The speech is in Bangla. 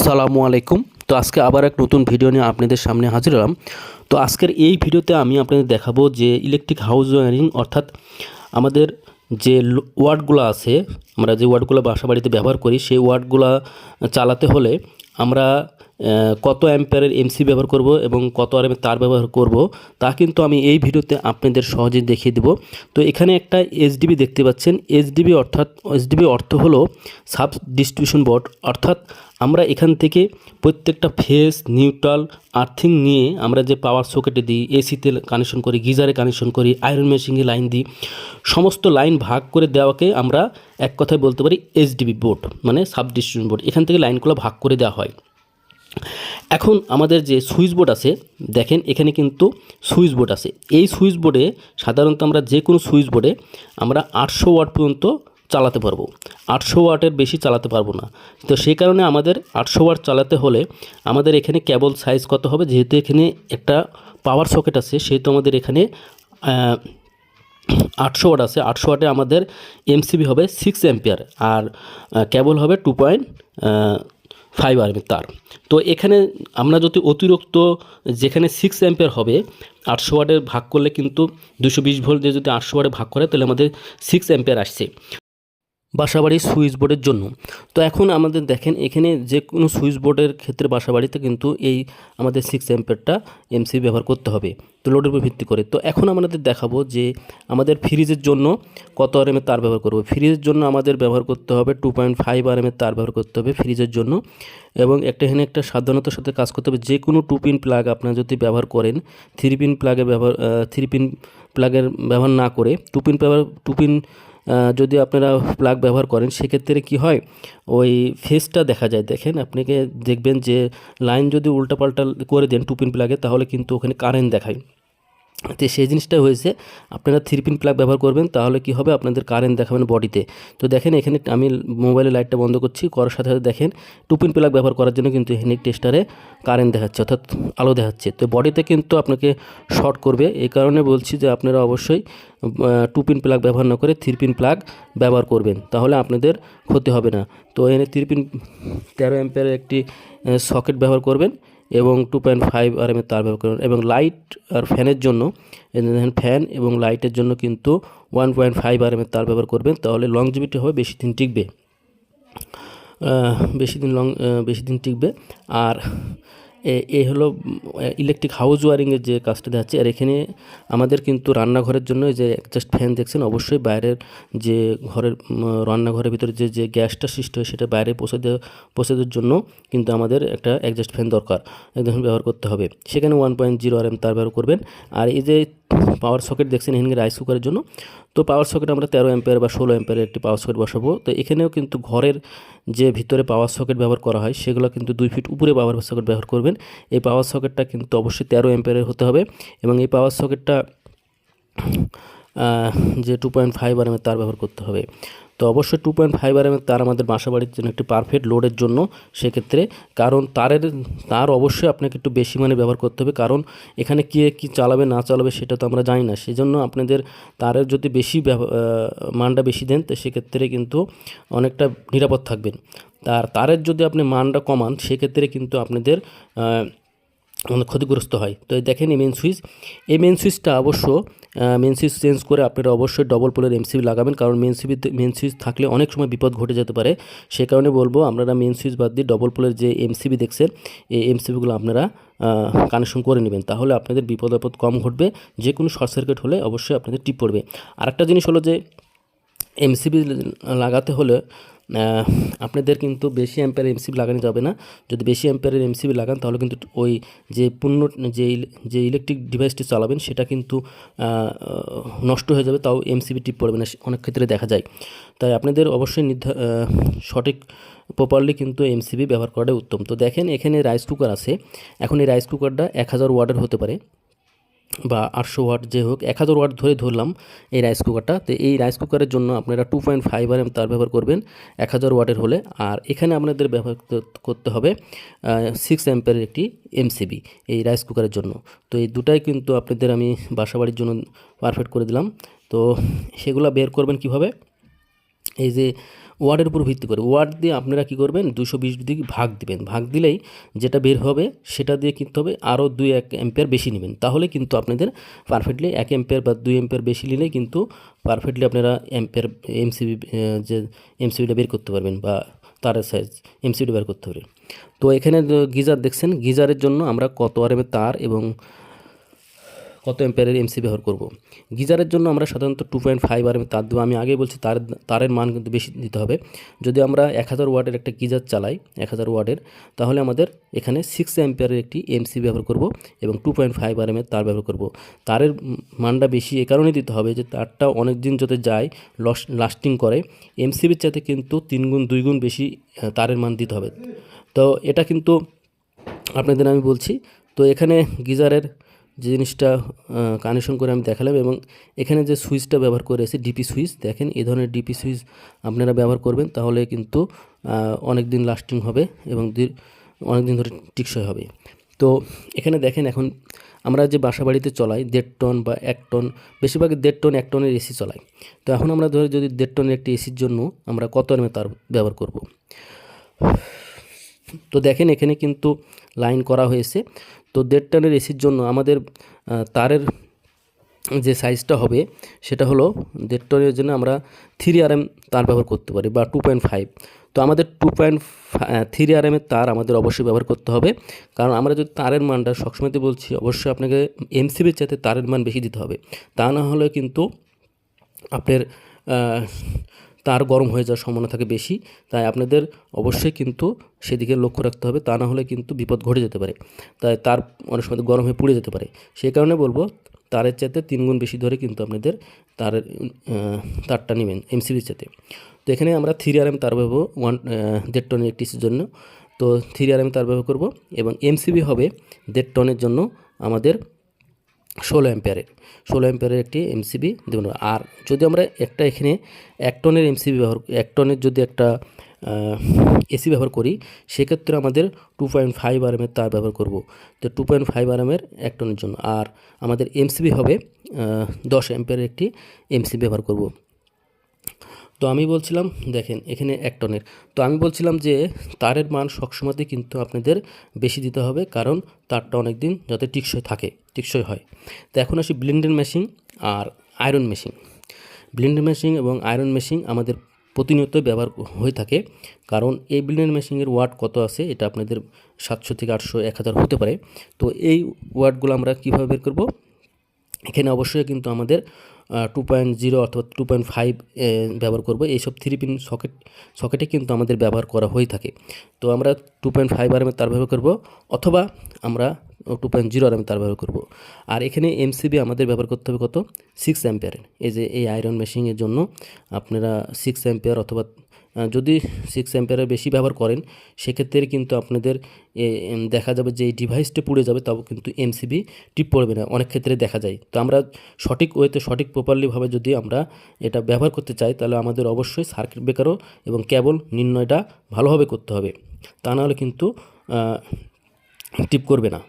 আসসালামু আলাইকুম। তো আজকে আবার এক নতুন ভিডিও নিয়ে আপনাদের সামনে হাজির হলাম। তো আজকের এই ভিডিওতে আমি আপনাদের দেখাবো যে ইলেকট্রিক হাউস ওয়ারিং অর্থাৎ আমাদের যে ওয়ার্ডগুলো আছে, আমরা যে ওয়ার্ডগুলো বাসা বাড়িতে ব্যবহার করি, সেই ওয়ার্ডগুলো চালাতে হলে আমরা কত অ্যাম্পিয়ারের এমসি ব্যবহার করব এবং কত আর তার ব্যবহার করব, তা কিন্তু আমি এই ভিডিওতে আপনাদের সহজে দেখিয়ে দেব। তো এখানে একটা এসডিবি দেখতে পাচ্ছেন। এসডিবি অর্থাৎ এইচডিবি অর্থ হলো সাব ডিস্ট্রিবিউশন বোর্ড অর্থাৎ আমরা এখান থেকে প্রত্যেকটা ফেস নিউট্রাল, আর্থিং নিয়ে আমরা যে পাওয়ার সকেটে দিই, এসিতে কানেকশন করি, গিজারে কানেকশন করি, আয়রন মেশিনে লাইন দিই, সমস্ত লাইন ভাগ করে দেওয়াকে আমরা এক কথায় বলতে পারি এইচডিবি বোর্ড মানে সাব ডিস্ট্রিবিউশন বোর্ড এখান থেকে লাইনগুলো ভাগ করে দেওয়া হয়। এখন আমাদের যে সুইচ বোর্ড আছে, দেখেন এখানে কিন্তু সুইচ বোর্ড আছে। এই সুইচ বোর্ডে সাধারণত আমরা যে কোনো সুইচ বোর্ডে আমরা আটশো ওয়াট পর্যন্ত চালাতে পারব। আটশো ওয়াটের বেশি চালাতে পারব না। তো সেই কারণে আমাদের আটশো ওয়াট চালাতে হলে আমাদের এখানে কেবল সাইজ কত হবে? যেহেতু এখানে একটা পাওয়ার সকেট আছে, সেহেতু আমাদের এখানে আটশো ওয়াট আছে। আটশো ওয়াটে আমাদের এমসিবি হবে সিক্স অ্যাম্পিয়ার আর কেবল হবে টু পয়েন্ট আরএমের তার। তো এখানে আমরা যদি অতিরিক্ত যেখানে সিক্স অ্যাম্পের হবে, আটশো ওয়ার্ডের ভাগ করলে কিন্তু দুশো বিশ ভোল্ট দিয়ে যদি আটশো ওয়াটে ভাগ করে, তাহলে আমাদের সিক্স অ্যাম্পের আসছে। বাসাবাড়ির সুইচ বোর্ডের জন্য। তো এখন আমাদের দেখেন, এখানে যে কোনো সুইচ বোর্ডের ক্ষেত্রে বাসাবাড়িতে কিন্তু এই আমাদের সিক্স অ্যাম্পেরটা এমসি ব্যবহার করতে হবে। তো লোডের উপর ভিত্তি করে। তো এখন আমাদের দেখাবো যে আমাদের ফ্রিজের জন্য কত আর এর তার ব্যবহার করব। ফ্রিজের জন্য আমাদের ব্যবহার করতে হবে টু পয়েন্ট ফাইভ আর এমের তার ব্যবহার করতে হবে ফ্রিজের জন্য। এবং একটা এখানে একটা সাবধানতার সাথে কাজ করতে হবে। যে কোনো টু পিন প্লাগ আপনারা যদি ব্যবহার করেন থ্রি পিন প্লাগের ব্যবহার থ্রি পিন প্লাগের ব্যবহার না করে টু পিন ব্যবহার টু পিন যদি আপনারা প্লাগ ব্যবহার করেন, সেক্ষেত্রে কি হয়, ওই ফেসটা দেখা যায়। দেখেন আপনাকে দেখবেন যে লাইন যদি উল্টাপাল্টা করে দেন টুপিন প্লাগে তাহলে কিন্তু ওখানে কারেন্ট দেখায়। তো সেই জিনিসটা হয়েছে, আপনারা থ্রি পিন প্লাগ ব্যবহার করবেন, তাহলে কি হবে? আপনাদের কারেন্ট দেখাবেন বডিতে তো দেখেন, এখানে আমি মোবাইলের লাইটটা বন্ধ করছি, করার সাথে সাথে দেখেন টু পিন প্লাগ ব্যবহার করার জন্য কিন্তু এখানে টেস্টারে কারেন্ট দেখাচ্ছে, অর্থাৎ আলো দেখাচ্ছে। তো বডিতে কিন্তু আপনাকে শর্ট করবে, এই কারণে বলছি যে আপনারা অবশ্যই টু পিন প্লাগ ব্যবহার না করে থ্রি পিন প্লাগ ব্যবহার করবেন, তাহলে আপনাদের ক্ষতি হবে না। তো এখানে থ্রি পিন তেরো অ্যাম্পিয়ারের একটি সকেট ব্যবহার করবেন এবং টু পয়েন্ট ফাইভ আর এমের তার ব্যবহার করবেন এবং লাইট আর ফ্যানের জন্য ফ্যান এবং লাইটের জন্য কিন্তু ওয়ান পয়েন্ট ফাইভ আর এমের তার ব্যবহার করবেন, তাহলে লংজিভিটি হবে, বেশি দিন টিকবে। বেশি দিন লং বেশি দিন টিকবে। আর এ- হলো ইলেকট্রিক হাউস ওয়ারিংয়ের যে কাজটা দেখাচ্ছে। আর এখানে আমাদের কিন্তু রান্নাঘরের জন্য যে জাস্ট ফ্যান দেখছেন, অবশ্যই বাইরের যে ঘরের রান্নাঘরের ভিতরে যে যে গ্যাসটা সৃষ্টি হয় সেটা বাইরে পৌঁছে দেওয়া, পৌঁছে দেওয়ার জন্য কিন্তু আমাদের একটা অ্যাডজাস্ট ফ্যান দরকার। একদম ব্যবহার করতে হবে। সেখানে one point zero R M তার ব্যবহার করবেন। আর এই যে পাওয়ার সকেট দেখছেন, এখানে রাইস কুকারের জন্য। তো পাওয়ার সকেট আমরা তেরো অ্যাম্পিয়ার বা ষোলো অ্যাম্পিয়ারের একটি পাওয়ার সকেট বসাবো। তো এখানেও কিন্তু ঘরের যে ভিতরে পাওয়ার সকেট ব্যবহার করা হয়, সেগুলো কিন্তু দুই ফিট উপরে পাওয়ার সকেট ব্যবহার করবেন। এই পাওয়ার সকেটটা কিন্তু অবশ্যই তেরো অ্যাম্পিয়ারের হতে হবে এবং এই পাওয়ার সকেটটা যে টু পয়েন্ট ফাইভ আর তার ব্যবহার করতে হবে। তো অবশ্যই টু পয়েন্ট ফাইভ আর তার আমাদের বাসা বাড়ির জন্য একটি পারফেক্ট লোডের জন্য সেক্ষেত্রে কারণ তারের, তার অবশ্যই আপনাকে একটু বেশি মানে ব্যবহার করতে হবে। কারণ এখানে কে কী চালাবে, না চালাবে সেটা তো আমরা জানি না। সেই জন্য আপনাদের তারের যদি বেশি মানটা বেশি দেন, তো সেক্ষেত্রে কিন্তু অনেকটা নিরাপদ থাকবেন। তার, তারের যদি আপনি মানটা কমান, সেক্ষেত্রে কিন্তু আপনাদের ক্ষতিগ্রস্ত হয়। তো দেখেন এই মেন সুইচ এই মেন সুইচটা অবশ্য মেন সুইচ চেঞ্জ করে আপনারা অবশ্যই ডবল পোলের এমসিবি লাগাবেন, কারণ মেন সিবি মেন সুইচ থাকলে অনেক সময় বিপদ ঘটে যেতে পারে। সে কারণে বলব, আপনারা মেন সুইচ বাদ দিয়ে ডবল পোলের যে এমসিবি দেখছেন, এই এমসিবিগুলো আপনারা কানেকশন করে নেবেন। তাহলে আপনাদের বিপদ আপদ কম ঘটবে যে কোনো শর্ট সার্কিট হলে অবশ্যই আপনাদের টিপ পড়বে। আরেকটা জিনিস হলো যে এমসিবি লাগাতে হলে আপনাদের কিন্তু বেশি অ্যাম্পের এমসিবি লাগানো যাবে না। যদি বেশি অ্যাম্পেয়ারের এমসিবি লাগান তাহলে কিন্তু ওই যে পূর্ণ যে যে ইলেকট্রিক ডিভাইসটি চালাবেন সেটা কিন্তু নষ্ট হয়ে যাবে তাও এমসিবি টিপ পড়বে না অনেক ক্ষেত্রে দেখা যায়। তাই আপনাদের অবশ্যই নির্ধা আহ, সঠিক প্রপারলি কিন্তু এমসিবি ব্যবহার করাটাই উত্তম। তো দেখেন এখানে রাইস কুকার আছে। এখন এই রাইস কুকারটা এক হাজার ওয়াটের হতে পারে। বা আটশো ওয়াট যে হোক, এক হাজার ওয়াট ধরে ধরলাম এই রাইস কুকারটা। তো এই রাইস কুকারের জন্য আপনারা two point five R M তার ব্যবহার করবেন এক হাজার ওয়াটের হলে। আর এখানে আপনাদের ব্যবহার করতে- হবে সিক্স অ্যাম্পের একটি এমসিবি এই রাইস কুকারের জন্য। তো এই দুটাই কিন্তু আপনাদের আমি বাসাবাড়ির জন্য পারফেক্ট করে দিলাম। তো সেগুলো বের করবেন কীভাবে? এই যে ওয়ার্ডের উপর ভিত্তি করে। ওয়ার্ড দিয়ে আপনারা কী করবেন? দুশো বিশ দিকে ভাগ দিবেন। ভাগ দিলেই যেটা বের হবে, সেটা দিয়ে কিনতে হবে। আরও দুই এক এম্পেয়ার বেশি নেবেন। তাহলে কিন্তু আপনাদের পারফেক্টলি এক এম্পেয়ার বা দুই এম্পেয়ার বেশি নিলে কিন্তু পারফেক্টলি আপনারা এম্পেয়ার এমসিবি যে এমসিবিটা বের করতে পারবেন বা তারের সাইজ এমসিবিটা বের করতে পারবেন তো এখানে গিজার দেখছেন? গিজারের জন্য আমরা কত আরএমের তার এবং কত এম্পিয়ারের এমসি ব্যবহার করব। গিজারের জন্য আমরা সাধারণত টু পয়েন্ট ফাইভ আর তার দেবো। আমি আগেই বলছি তার, তারের মান কিন্তু বেশি দিতে হবে। যদি আমরা এক হাজার ওয়াটের একটা গিজার চালাই, এক হাজার ওয়াটের, তাহলে আমাদের এখানে সিক্স অ্যাম্পিয়ারের একটি এমসি ব্যবহার করব এবং টু পয়েন্ট ফাইভ আর তার ব্যবহার করব। তারের মানটা বেশি এ কারণে দিতে হবে যে তারটা অনেক দিন যাতে যায় লস লাস্টিং করে। এমসিবির চাইতে কিন্তু তিন গুণ দুই গুণ বেশি তারের মান দিতে হবে। তো এটা কিন্তু আপনাদের আমি বলছি। তো এখানে গিজারের যে জিনিসটা কানেকশন করে আমি দেখালাম এবং এখানে যে সুইচটা ব্যবহার করেছি ডিপি সুইচ, দেখেন এই ধরনের ডিপি সুইচ আপনারা ব্যবহার করবেন, তাহলে কিন্তু অনেক দিন লাস্টিং হবে এবং অনেক দিন ধরে টিকসই হবে। তো এখানে দেখেন এখন আমরা যে বাসা বাড়িতে চলাই, দেড় টন বা এক টন বেশিরভাগ দেড় টন এক টনের এসি চলাই। তো এখন আমরা ধরে যদি দেড় টনের একটি এসির জন্য আমরা কত এমএ তার ব্যবহার করব? তো দেখেন এখানে কিন্তু লাইন করা হয়েছে তো দেড় টনের এসির জন্য আমাদের তারের যে সাইজটা হবে, সেটা হলো দেড় টনের জন্য আমরা থ্রি আর এম তার ব্যবহার করতে পারি বা টু পয়েন্ট ফাইভ তো আমাদের টু পয়েন্ট থ্রি আর এমের তার আমাদের অবশ্যই ব্যবহার করতে হবে। কারণ আমরা যদি তারের মানটা সবসময়তে বলছি, অবশ্যই আপনাকে এমসিবির চাইতে তারের মান বেশি দিতে হবে। তা না হলে কিন্তু আপনার তার গরম হয়ে যাওয়ার সম্ভাবনা থাকে বেশি তাই আপনাদের অবশ্যই কিন্তু সেদিকে লক্ষ্য রাখতে হবে তা না হলে কিন্তু বিপদ ঘটে যেতে পারে। তাই তার অনেক সময় গরম হয়ে পুড়ে যেতে পারে। সেই কারণে বলব তারের চাইতে তিনগুণ বেশি ধরে কিন্তু আপনাদের আহ, তারটা নেবেন এমসিবির চাইতে। তো এখানে আমরা থ্রি আর এম তার ব্যবহার ওয়ান দেড় টনের একটির জন্য। তো থ্রি আর এম তার ব্যবহার করব এবং এমসিবি হবে দেড় টনের জন্য আমাদের ষোলো অ্যাম্পিয়ারের ষোলো এম্পিয়ারের একটি এমসিবি দেবেন আর যদি আমরা একটা এখানে এক টনের এমসিবি ব্যবহার এক টনের যদি একটা এসি ব্যবহার করি, সেক্ষেত্রে আমাদের টু পয়েন্ট ফাইভ আর এমের তার ব্যবহার করব। তো টু পয়েন্ট ফাইভ আর এমের এক টনের জন্য। আর আমাদের এমসিবি হবে দশ এম্পের একটি এমসিবি ব্যবহার করব। তো আমি বলছিলাম, দেখেন এখানে এক টনের। তো আমি বলছিলাম যে তারের মান সবসময়তে কিন্তু আপনাদের বেশি দিতে হবে, কারণ তারটা অনেক দিন যাতে টিকসই থাকে, টিকসই হয়। তো এখন আসি ব্লেন্ডার মেশিন আর আয়রন মেশিন ব্লেন্ডার মেশিন এবং আয়রন মেশিন আমাদের প্রতিনিয়ত ব্যবহার হয়ে থাকে, কারণ এই ব্লেন্ডার মেশিনের ওয়াট কত আছে এটা আপনাদের সাতশো থেকে আটশো, এক হাজার হতে পারে। তো এই ওয়াটগুলো আমরা কীভাবে বের করব? এখানে অবশ্যই কিন্তু আমাদের টু পয়েন্ট জিরো অথবা টু পয়েন্ট ফাইভ ব্যবহার করব। এইসব থ্রি পিন সকেট সকেটে কিন্তু আমাদের ব্যবহার করা হয়ে থাকে। তো আমরা টু পয়েন্ট ফাইভ আর তার ব্যবহার করব, অথবা আমরা টু পয়েন্ট জিরো আর তার ব্যবহার করব। আর এখানে এমসিবি আমাদের ব্যবহার করতে হবে কত? সিক্স অ্যাম্পিয়ারের এই যে এই আয়রন মেশিনের জন্য আপনারা সিক্স অ্যাম্পিয়ার অথবা যদি সিক্স অ্যাম্পিয়ারের বেশি ব্যবহার করেন, সেক্ষেত্রে কিন্তু আপনাদের দেখা যাবে যে এই ডিভাইসটা পুড়ে যাবে তাও কিন্তু এমসিবি টিপ পড়বে না। অনেক ক্ষেত্রে দেখা যায়। তো আমরা সঠিক ওয়েতে সঠিক প্রপারলিভাবে যদি আমরা এটা ব্যবহার করতে চাই, তাহলে আমাদের অবশ্যই সার্কিট ব্রেকারও এবং কেবল নির্ণয়টা ভালোভাবে করতে হবে। তা নাহলে কিন্তু টিপ করবে না।